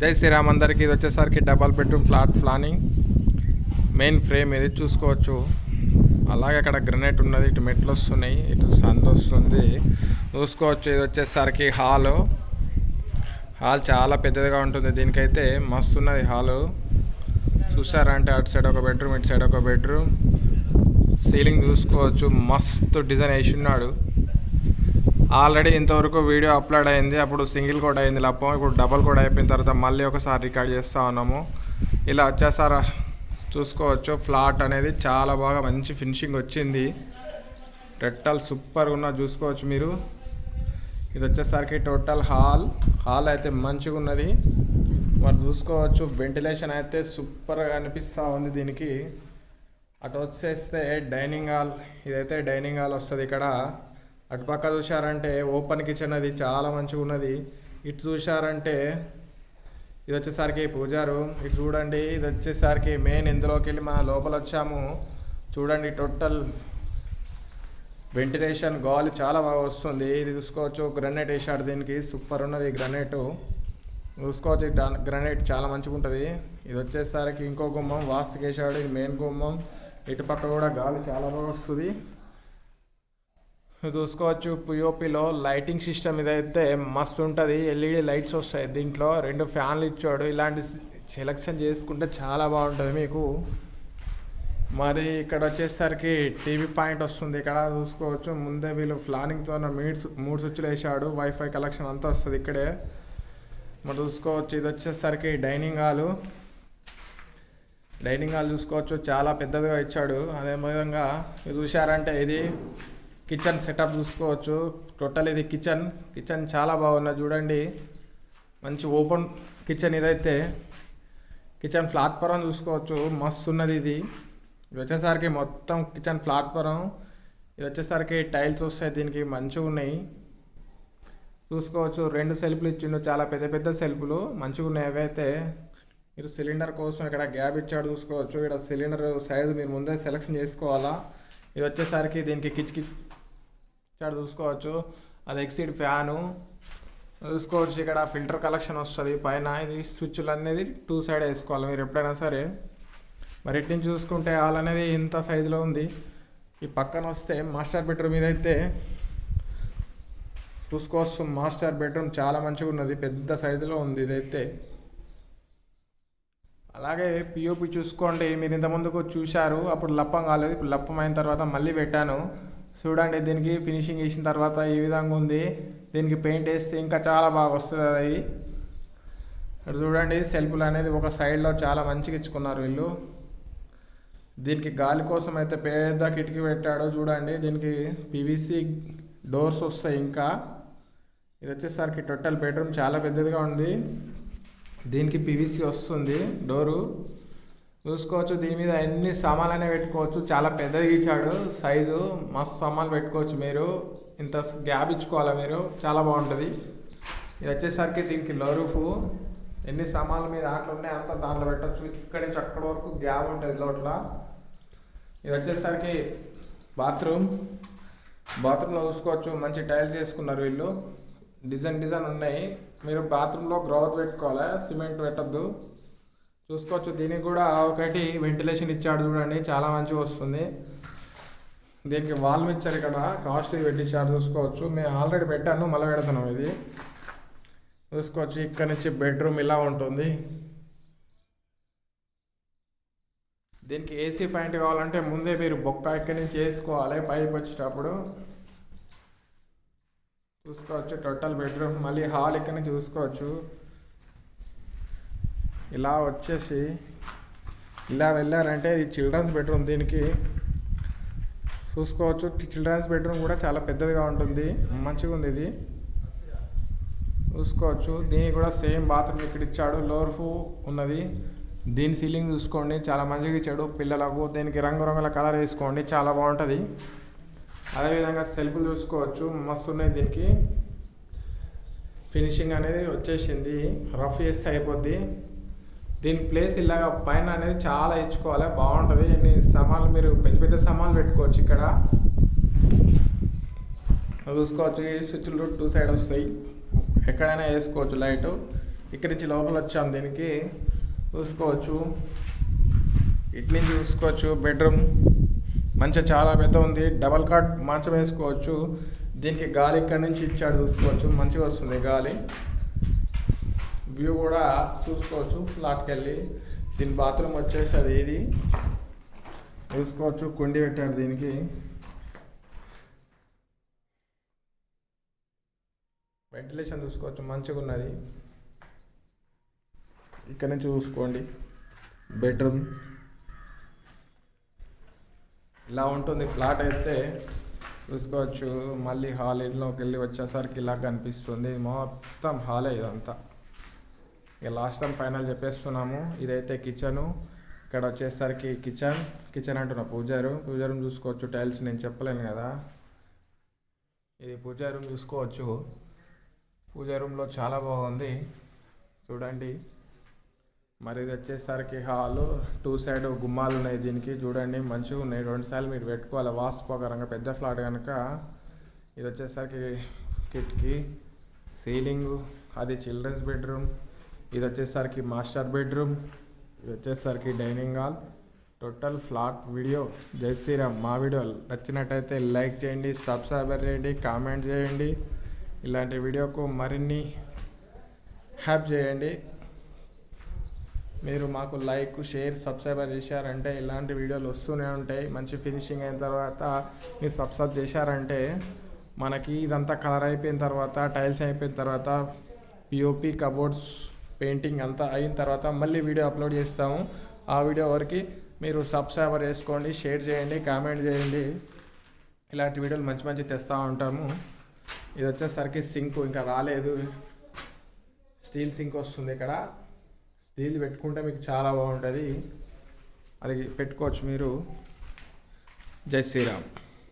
జై శ్రీరామ్ అందరికి ఇది వచ్చేసరికి double bedroom flat planning. Main frame ఇది చూసుకోవచ్చు? అలాగే అక్కడ గ్రనైట్ ఉన్నది ఇటు మెట్లు వస్తున్నాయి ఇటు సంద్ వస్తుంది. చూసుకోవచ్చు ఇది వచ్చేసరికి హాలు. హాల్ చాలా పెద్దదిగా ఉంటుంది దీనికైతే మస్తు ఉన్నది హాలు. చూసారంటే అటు సైడ్ ఒక బెడ్రూమ్ ఇటు సైడ్ ఒక బెడ్రూమ్. సీలింగ్ చూసుకోవచ్చు మస్తు డిజైన్ వేసి ఉన్నాడు. ఆల్రెడీ ఇంతవరకు వీడియో అప్లోడ్ అయింది అప్పుడు సింగిల్ కోడ్ అయింది లప్పం ఇప్పుడు డబల్ కోడ్ అయిపోయిన తర్వాత మళ్ళీ ఒకసారి రికార్డ్ చేస్తూ ఉన్నాము. ఇలా వచ్చేసారా? చూసుకోవచ్చు ఫ్లాట్ అనేది చాలా బాగా మంచి ఫినిషింగ్ వచ్చింది. టోటల్ సూపర్గా ఉన్న చూసుకోవచ్చు మీరు. ఇది వచ్చేసరికి టోటల్ హాల్. హాల్ అయితే మంచిగా ఉన్నది. మరి చూసుకోవచ్చు వెంటిలేషన్ అయితే సూపర్గా అనిపిస్తూ ఉంది దీనికి. అటు వచ్చేస్తే డైనింగ్ హాల్ ఇదైతే డైనింగ్ హాల్ వస్తుంది ఇక్కడ. అటుపక్క చూశారంటే ఓపెన్ కిచెన్ అది చాలా మంచిగా ఉన్నది. ఇటు చూశారంటే ఇది వచ్చేసరికి పూజారు ఇటు చూడండి ఇది వచ్చేసరికి మెయిన్ ఇందులోకి వెళ్ళి మన లోపల వచ్చాము. చూడండి టోటల్ వెంటిలేషన్ గాలి చాలా బాగా వస్తుంది. ఇది చూసుకోవచ్చు గ్రనైట్ వేసాడు దీనికి. సూపర్ ఉన్నది గ్రనైట్. చూసుకోవచ్చు గ్రనైట్ చాలా మంచిగా ఉంటుంది. ఇది వచ్చేసరికి ఇంకో గుమ్మం వాస్తుకి వేసాడు ఇది మెయిన్ గుమ్మం. ఇటు పక్క కూడా గాలి చాలా బాగా వస్తుంది. చూసుకోవచ్చు. పిఓపిలో లైటింగ్ సిస్టమ్ ఇదైతే మస్తు ఉంటుంది. ఎల్ఈడి లైట్స్ వస్తాయి. దీంట్లో రెండు ఫ్యాన్లు ఇచ్చాడు. ఇలాంటి సెలెక్షన్ చేసుకుంటే చాలా బాగుంటుంది మీకు. మరి ఇక్కడ వచ్చేసరికి టీవీ పాయింట్ వస్తుంది. ఇక్కడ చూసుకోవచ్చు. ముందే వీళ్ళు ప్లానింగ్తో మీడ్స్ మూడు స్విచ్లు వేసాడు వైఫై కలెక్షన్ అంతా వస్తుంది ఇక్కడే. మరి చూసుకోవచ్చు. ఇది వచ్చేసరికి డైనింగ్ హాలు డైనింగ్ హాల్ చూసుకోవచ్చు. చాలా పెద్దదిగా ఇచ్చాడు. అదే విధంగా చూశారంటే ఇది కిచెన్ సెటప్ చూసుకోవచ్చు. టోటల్ ఇది కిచెన్. కిచెన్ చాలా బాగున్నది చూడండి. మంచి ఓపెన్ కిచెన్ ఇదైతే. కిచెన్ ప్లాట్ఫారం చూసుకోవచ్చు. మస్తు ఉన్నది ఇది. ఇది వచ్చేసరికి మొత్తం కిచెన్ ప్లాట్ఫారం ఇది వచ్చేసరికి టైల్స్ వస్తాయి దీనికి మంచిగా ఉన్నాయి. చూసుకోవచ్చు. రెండు సెల్ఫ్లు ఇచ్చిండు చాలా పెద్ద పెద్ద సెల్ఫ్లు మంచిగా ఉన్నాయి అవైతే. మీరు సిలిండర్ కోసం ఇక్కడ గ్యాప్ ఇచ్చాడు చూసుకోవచ్చు. ఇక్కడ సిలిండర్ సైజు మీరు ముందే సెలెక్షన్ చేసుకోవాలా? ఇది వచ్చేసరికి దీనికి కిచ్ కిచ్ ఇక్కడ చూసుకోవచ్చు. అది ఎక్సీడ్ ఫ్యాను చూసుకోవచ్చు ఇక్కడ ఫిల్టర్ కలెక్షన్ వస్తుంది. పైన ఇది స్విచ్లు అనేది టూ సైడ్ వేసుకోవాలి మీరు ఎప్పుడైనా సరే. మరి ఇటు నుంచి చూసుకుంటే హాల్ అనేది ఇంత సైజులో ఉంది. ఈ పక్కన వస్తే మాస్టర్ బెడ్రూమ్ మీద అయితే చూసుకోవచ్చు. మాస్టర్ బెడ్రూమ్ చాలా మంచిగా ఉన్నది. పెద్ద సైజులో ఉంది ఇదైతే. అలాగే పిఓపి చూసుకోండి. మీరు ఇంత ముందుకు చూశారు. అప్పుడు లప్పం కాలేదు. ఇప్పుడు లప్పం అయిన తర్వాత మళ్ళీ పెట్టాను. చూడండి దీనికి ఫినిషింగ్ వేసిన తర్వాత ఈ విధంగా ఉంది? దీనికి పెయింట్ వేస్తే ఇంకా చాలా బాగా వస్తుంది అది. ఇక్కడ చూడండి సెల్ఫ్లు అనేది ఒక సైడ్లో చాలా మంచిగా ఇచ్చుకున్నారు వీళ్ళు. దీనికి గాలి కోసం అయితే పెద్ద కిటికీ పెట్టాడు చూడండి దీనికి పివిసి డోర్స్ వస్తాయి ఇంకా. ఇది వచ్చేసరికి టోటల్ బెడ్రూమ్ చాలా పెద్దదిగా ఉంది. దీనికి పివిసి వస్తుంది డోరు చూసుకోవచ్చు. దీని మీద ఎన్ని సామాన్లు అనేవి పెట్టుకోవచ్చు. చాలా పెద్దది ఇచ్చాడు. సైజు మస్తు సామాన్లు పెట్టుకోవచ్చు మీరు. ఇంత గ్యాప్ ఇచ్చుకోవాలా మీరు? చాలా బాగుంటుంది. ఇది వచ్చేసరికి దీనికి లోరూఫ్. ఎన్ని సామాన్లు మీ దాంట్లో ఉన్నాయి అంత దాంట్లో పెట్టచ్చు. ఇక్కడి నుంచి అక్కడి వరకు గ్యాప్ ఉంటుంది లోట్ల ఇది వచ్చేసరికి బాత్రూమ్. బాత్రూంలో చూసుకోవచ్చు. మంచి టైల్స్ వేసుకున్నారు వీళ్ళు. డిజైన్ డిజైన్ ఉన్నాయి. మీరు బాత్రూంలో గ్రోత్ పెట్టుకోవాలి? సిమెంట్ పెట్టద్దు. చూసుకోవచ్చు. దీనికి కూడా ఒకటి వెంటిలేషన్ ఇచ్చాడు చూడండి. చాలా మంచిగా వస్తుంది. దీనికి వాల్వ్ ఇచ్చారు ఇక్కడ కాస్ట్లీ పెట్టించారు. చూసుకోవచ్చు. మేము ఆల్రెడీ పెట్టాను. మళ్ళీ పెడుతున్నాం ఇది. చూసుకోవచ్చు. ఇక్కడ నుంచి బెడ్రూమ్ ఇలా ఉంటుంది. దీనికి ఏసీ పాయింట్ కావాలంటే ముందే మీరు బొక్క ఇక్కడి నుంచి వేసుకోవాలి. పైకి వచ్చేటప్పుడు. చూసుకోవచ్చు. టోటల్ బెడ్రూమ్ మళ్ళీ హాల్ ఇక్కడ నుంచి చూసుకోవచ్చు. ఇలా వచ్చేసి ఇలా వెళ్ళారంటే ఇది చిల్డ్రన్స్ బెడ్రూమ్ దీనికి చూసుకోవచ్చు. చిల్డ్రన్స్ బెడ్రూమ్ కూడా చాలా పెద్దదిగా ఉంటుంది. మంచిగా ఉంది ఇది. చూసుకోవచ్చు. దీనికి కూడా సేమ్ బాత్రూమ్ ఇక్కడ ఇచ్చాడు. లోర్ఫు ఉన్నది. దీని సీలింగ్ చూసుకోండి. చాలా మంచిగా ఇచ్చాడు పిల్లలకు. దీనికి రంగురంగుల కలర్ వేసుకోండి. చాలా బాగుంటుంది. అదేవిధంగా సెల్ఫ్లు చూసుకోవచ్చు. మస్తు ఉన్నాయి దీనికి. ఫినిషింగ్ అనేది వచ్చేసింది. రఫ్ చేస్తే అయిపోద్ది. దీని ప్లేస్ ఇలాగ పైన అనేది చాలా ఇచ్చుకోవాలి. బాగుంటుంది. ఎన్ని సామాన్లు మీరు పెద్ద పెద్ద సామాన్లు పెట్టుకోవచ్చు ఇక్కడ. చూసుకోవచ్చు. ఈ స్విచ్లు టూ సైడ్ వస్తాయి. ఎక్కడైనా వేసుకోవచ్చు లైట్. ఇక్కడి నుంచి లోపల వచ్చాం దీనికి. చూసుకోవచ్చు. ఇటు నుంచి చూసుకోవచ్చు. బెడ్రూమ్. మంచిగా చాలా పెద్ద ఉంది. డబల్ కాట్ మంచం వేసుకోవచ్చు. దీనికి గాలి ఇక్కడ నుంచి ఇచ్చాడు. చూసుకోవచ్చు. మంచిగా వస్తుంది గాలి. వ్యూ కూడా చూసుకోవచ్చు. ఫ్లాట్కి వెళ్ళి దీని బాత్రూమ్ వచ్చేసి అది ఇది. చూసుకోవచ్చు. కుండి పెట్టారు దీనికి. వెంటిలేషన్ చూసుకోవచ్చు. మంచిగా ఉన్నది. ఇక్కడ నుంచి చూసుకోండి. బెడ్రూమ్ ఇలా ఉంటుంది. ఫ్లాట్ అయితే చూసుకోవచ్చు. మళ్ళీ హాల్ ఇంట్లోకి వెళ్ళి వచ్చేసరికి ఇలా కనిపిస్తుంది. మొత్తం హాలే ఇదంతా. ఇక లాస్ట్ అండ్ ఫైనల్ చెప్పేస్తున్నాము. ఇదైతే కిచెను ఇక్కడ వచ్చేసరికి కిచెన్ కిచెన్ అంటున్నా పూజా రూమ్ పూజా రూమ్ చూసుకోవచ్చు. టైల్స్ నేను చెప్పలేను కదా. ఇది పూజా రూమ్ చూసుకోవచ్చు. పూజా రూమ్లో చాలా బాగుంది. చూడండి. మరి ఇది వచ్చేసరికి హాలు. టూ సైడ్ గుమ్మాలు ఉన్నాయి దీనికి. చూడండి. మంచిగా ఉన్నాయి. రెండు సార్లు మీరు పెట్టుకోవాలి. వాస్తు ప్రకారంగా పెద్ద ఫ్లాట్ కనుక. ఇది వచ్చేసరికి కిటికీ. సీలింగ్ అది చిల్డ్రన్స్ బెడ్రూమ్ ఇది వచ్చేసరికి మాస్టర్ బెడ్రూమ్ ఇది వచ్చేసరికి dining hall. Total flat video జై శ్రీరామ్. మా వీడియో నచ్చినట్టయితే లైక్ చేయండి సబ్స్క్రైబర్ చేయండి కామెంట్ చేయండి. ఇలాంటి వీడియోకు మరిన్ని హ్యాప్ చేయండి. మీరు మాకు లైక్ షేర్ సబ్స్క్రైబర్ చేశారంటే ఇలాంటి వీడియోలు వస్తూనే ఉంటాయి. మంచి ఫినిషింగ్ అయిన తర్వాత మీరు సబ్స్క్రైబ్ చేశారంటే మనకి ఇదంతా కలర్ అయిపోయిన తర్వాత టైల్స్ అయిపోయిన తర్వాత పిఓపి కబోర్డ్స్ పెయింటింగ్ అంతా అయిన తర్వాత మళ్ళీ వీడియో అప్లోడ్ చేస్తాము. ఆ వీడియో వరకు మీరు సబ్స్క్రైబర్ చేసుకోండి షేర్ చేయండి కామెంట్ చేయండి. ఇలాంటి వీడియోలు మంచి మంచి తెస్తూ ఉంటాము. ఇది వచ్చేసరికి సింక్ ఇంకా రాలేదు. స్టీల్ సింక్ వస్తుంది ఇక్కడ. స్టీల్ పెట్టుకుంటే మీకు చాలా బాగుంటుంది. అది పెట్టుకోవచ్చు మీరు. జై శ్రీరామ్.